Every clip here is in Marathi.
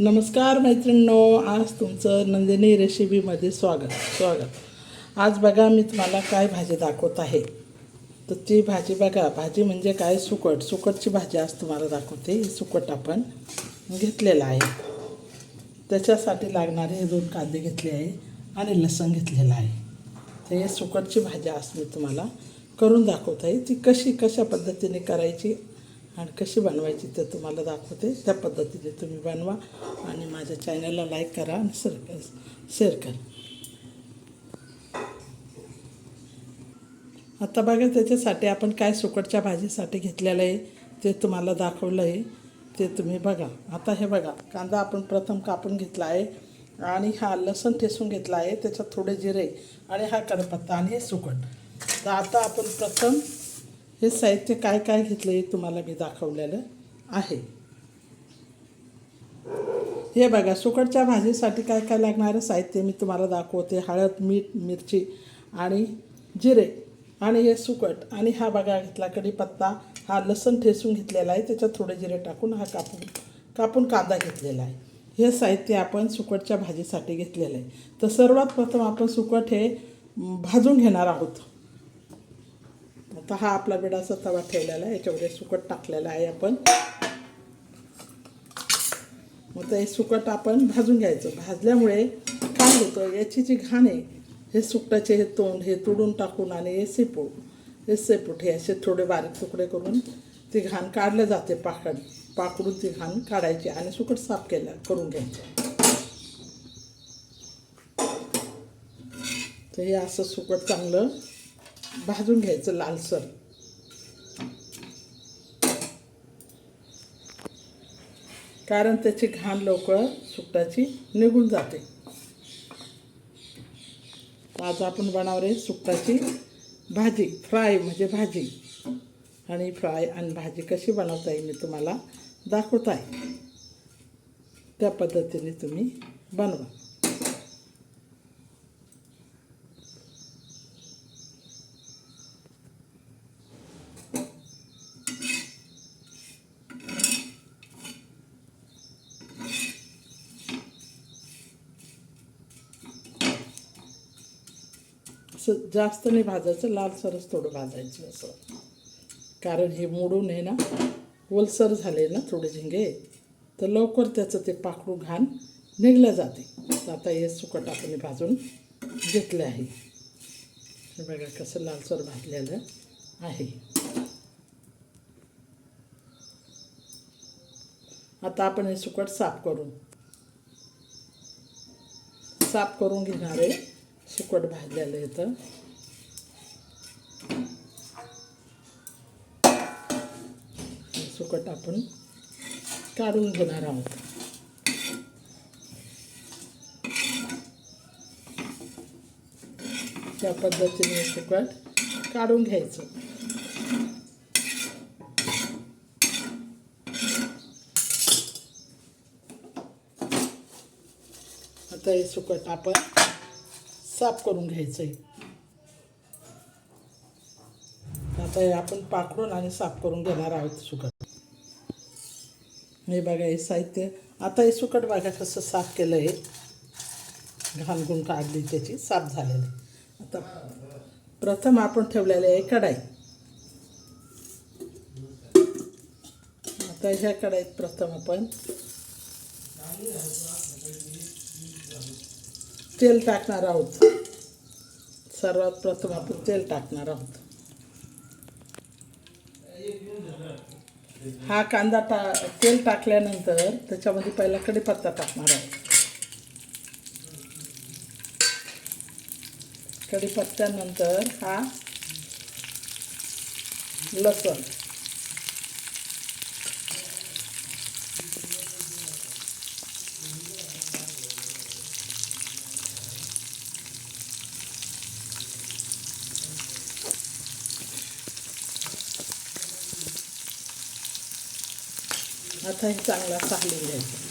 नमस्कार मैत्रिणींनो आज तुमचं नंदिनी रेसिपीमध्ये स्वागत स्वागत. आज बघा मी तुम्हाला काय भाजी दाखवत आहे. तर ती भाजी बघा भाजी म्हणजे काय? सुकट. सुकटची भाजी आज तुम्हाला दाखवते. सुकट आपण घेतलेलं आहे. त्याच्यासाठी लागणारे हे दोन कांदे घेतले आहे आणि लसण घेतलेलं आहे. तर हे सुकटची भाजी आज मी तुम्हाला करून दाखवत आहे. ती कशी कशा पद्धतीने करायची आणि कशी बनवायची ते तुम्हाला दाखवते. त्या पद्धतीने तुम्ही बनवा आणि माझ्या चॅनलला लाईक करा आणि सर शेअर करा. आता बघा त्याच्यासाठी आपण काय सुकटच्या भाजीसाठी घेतलेलं आहे ते तुम्हाला दाखवलं आहे. ते तुम्ही बघा. आता हे बघा कांदा आपण प्रथम कापून घेतला आहे आणि हा लसण ठेसून घेतला आहे. त्याच्यात थोडे जिरे आणि हा कडपत्ता आणि हे सुकट. तर आता आपण प्रथम हे साहित्य काय काय घेतलं हे तुम्हाला मी दाखवलेलं आहे. हे बघा सुकटच्या भाजीसाठी काय काय लागणारं साहित्य मी तुम्हाला दाखवते. हळद मीठ मिरची आणि जिरे आणि हे सुकट. आणि हा बघा घेतला कढीपत्ता. हा लसण ठेसून घेतलेला आहे. त्याच्यात थोडे जिरे टाकून हा कापून कापून कांदा घेतलेला आहे. हे साहित्य आपण सुकटच्या भाजीसाठी घेतलेलं आहे. तर सर्वात प्रथम आपण सुकट हे भाजून घेणार आहोत. आता हा आपला बिडाचा तवा ठेवलेला आहे. याच्यामध्ये सुकट टाकलेला आहे आपण. मग ते सुकट आपण भाजून घ्यायचं. भाजल्यामुळे काय होतं? याची जी घाण आहे हे सुकटाचे हे तोंड हे तुडून टाकून आणि हे सेपूट हे सेपूट हे असे थोडे बारीक तुकडे करून ती घाण काढलं जाते पाकड. पाकडून ती घाण काढायची आणि सुकट साफ केलं करून घ्यायचं. तर हे असं सुकट चांगलं भाजून घ्यायचं लालसर. कारण त्याची घाण लवकर सुकटाची निघून जाते. आज आपण बनवणार आहे सुकटाची भाजी फ्राय म्हणजे भाजी. आणि फ्राय आणि भाजी कशी बनवता येईल मी तुम्हाला दाखवत आहे. त्या पद्धतीने तुम्ही बनवा. असं जास्त नाही भाजायचं लालसरच थोडं भाजायचं असं. कारण हे मोडून आहे ना ओलसर झाले ना थोडे झिंगे तर लवकर त्याचं ते पाखरू घाण निघलं जाते. आता हे सुकट आपण भाजून घेतले आहे. हे बघा कसं लालसर भाजलेलं आहे. आता आपण हे सुकट साफ करून साफ करून घेणार आहे. सुकट भाजलेलं येतं सुकट आपण काढून घेणार आहोत. त्या पद्धतीने सुकट काढून घ्यायचं. आता हे सुकट आपण साफ करून घ्यायचं आहे आता हे आपण पाकडून आणि साफ करून घेणार आहोत सुकट हे बघा हे साहित्य. आता हे सुकट बघा कसं साफ केलं आहे घालगुण काढली त्याची साफ झालेली. आता प्रथम आपण ठेवलेले आहे कढाई. आता ह्या कढाईत प्रथम आपण तेल टाकणार आहोत. सर्वात प्रथम आपण तेल टाकणार आहोत. हा कांदा टा तेल टाकल्यानंतर त्याच्यामध्ये पहिला कढीपत्ता टाकणार आहोत. कढीपत्त्यानंतर हा लसण. आता हे चांगला साहलून घ्यायचा.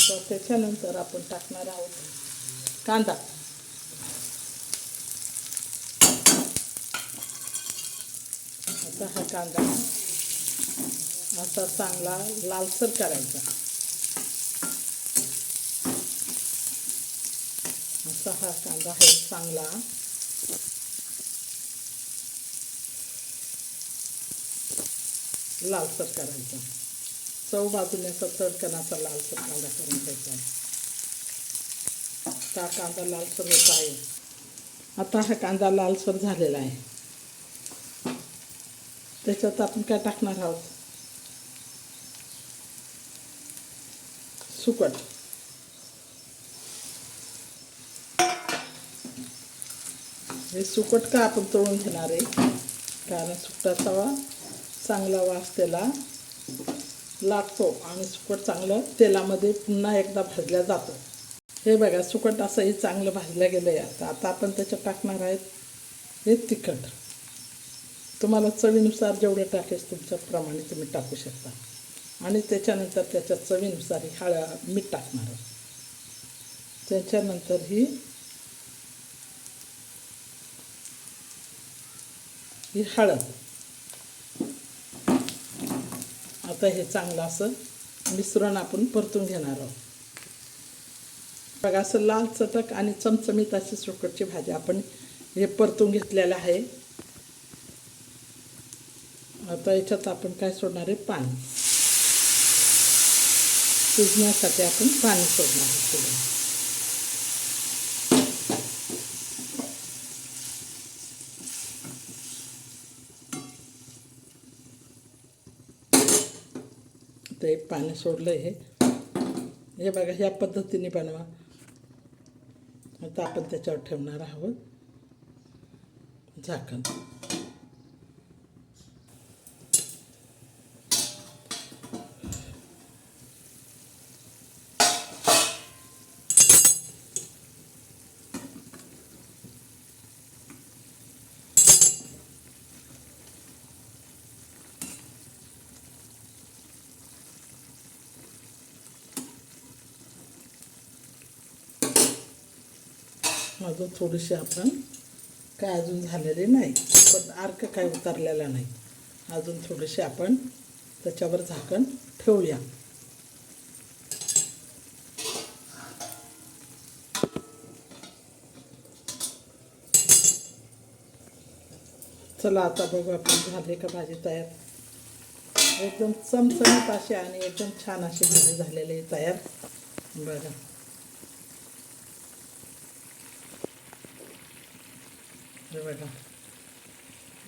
तर त्याच्यानंतर आपण टाकणार आहोत कांदा. आता हा कांदा असा चांगला लालसर करायचा. असा हा कांदा आहे चांगला लालसर करायचा चव बाजूने असा तडकनाचा लालसर कांदा करून घ्यायचा. हा कांदा लालसर होत आहे. आता हा कांदा लालसर झालेला आहे. त्याच्यात आपण काय टाकणार आहोत? सुकट. हे सुकट का आपण तळून घेणार आहे? कारण सुकटाचा वा चांगला वास त्याला लागतो आणि सुकट चांगलं तेलामध्ये पुन्हा एकदा भाजल्या जातं. हे बघा सुकट असंही चांगलं भाजलं गेलं आहे आता. आता आपण त्याच्यात टाकणार आहेत हे तिखट. तुम्हाला चवीनुसार जेवढं टाकेस तुमच्याप्रमाणे तुम्ही टाकू शकता. आणि त्याच्यानंतर त्याच्या चवीनुसार ही हळद मीठ टाकणार त्याच्यानंतर ही ही हळद. आता हे चांगलं असं मिश्रण आपण परतून घेणार आहोत. बघा असं लाल चटक आणि चमचमीत अशी सुकटची भाजी आपण हे परतून घेतलेलं आहे. आता याच्यात आपण काय सोडणार आहे? पाणी. शिजण्यासाठी आपण पाणी सोडणार आहे ते पाणी सोडलं हे. हे बघा ह्या पद्धतीने बनवा. आता आपण त्याच्यावर ठेवणार आहोत झाकण. अजून थोडीशी आपण काय अजून झालेले नाही पण अर्क काय उतरलेला नाही. अजून थोडेसे आपण त्याच्यावर झाकण ठेवूया. चला आता बघू आपण झाले का भाजी तयार. एकदम चमचमीत अशी आणि एकदम छान अशी भाजी झालेली आहे तयार. बघा. हे बघा.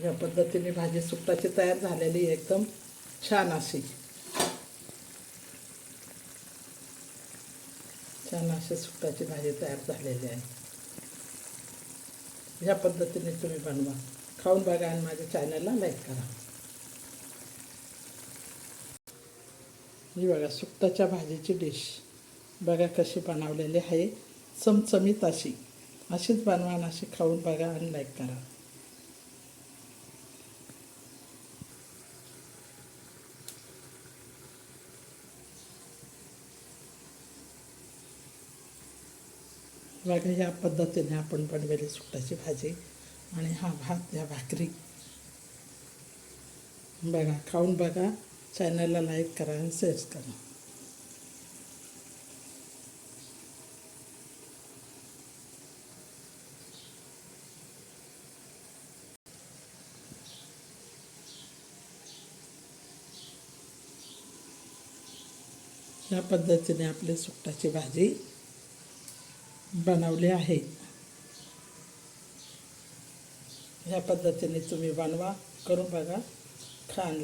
या पद्धतीने भाजी सुकटाची तयार झालेली एकदम छान अशी. छान अशी सुकटाची भाजी तयार झालेली आहे. ह्या पद्धतीने तुम्ही बनवा. खाऊन बघा आणि माझ्या चॅनलला लाईक करा. ही बघा सुकटाच्या भाजीची डिश. बघा कशी बनवलेली आहे. चमचमीत अशी. अशीच बनवा आणि अशी खाऊन बघा आणि लाईक करा. बघा या पद्धतीने आपण बनवेली सुकटाची भाजी आणि हा भात या भाकरी. बघा खाऊन बघा. चॅनलला लाईक करा आणि शेअर करा. या पद्धतीने आपली सुकटाची भाजी बनवली आहे. या पद्धतीने तुम्ही बनवा करून बघा खान